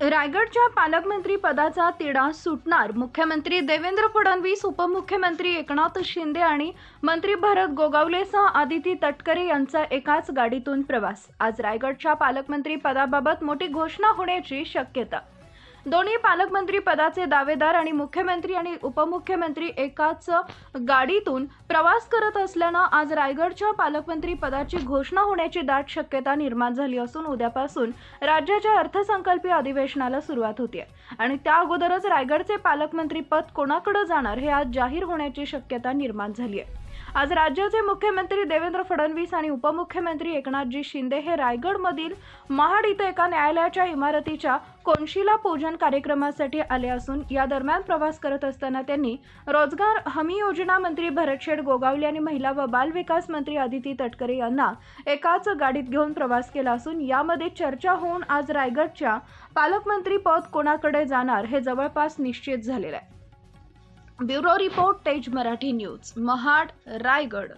रायगडच्या पालकमंत्री पदाचा तिढा सुटणार. मुख्यमंत्री देवेंद्र फडणवीस उपमुख्यमंत्री एकनाथ शिंदे आणि मंत्री भरत गोगावलेसह आदिती तटकरे यांचा एकाच गाडीतून प्रवास. आज रायगडच्या पालकमंत्री पदाबाबत मोठी घोषणा होण्याची शक्यता. दोन्ही पालकमंत्री पदाचे दावेदार आणि मुख्यमंत्री आणि उपमुख्यमंत्री एकाच गाडीतून प्रवास करत असल्यानं आज रायगडच्या पालकमंत्री पदाची घोषणा होण्याची दाट शक्यता निर्माण झाली असून उद्यापासून राज्याच्या अर्थसंकल्पीय अधिवेशनाला सुरुवात होते आणि त्या अगोदरच रायगडचे पालकमंत्री पद कोणाकडे जाणार हे आज जाहीर होण्याची शक्यता निर्माण झाली आहे आज राज्याचे मुख्यमंत्री देवेंद्र फडणवीस आणि उपमुख्यमंत्री एकनाथजी शिंदे हे रायगडमधील महाड इथं एका न्यायालयाच्या इमारतीच्या कोनशिला पूजन कार्यक्रमासाठी आले असून या दरम्यान प्रवास करत असताना त्यांनी रोजगार हमी योजना मंत्री भरतशेठ गोगावले आणि महिला व बाल विकास मंत्री आदिती तटकरे यांना एकाच गाडीत घेऊन प्रवास केला असून यामध्ये चर्चा होऊन आज रायगडच्या पालकमंत्री पद कोणाकडे जाणार हे जवळपास निश्चित झालेलं आहे. ब्युरो रिपोर्ट तेज मराठी न्यूज महाड रायगड.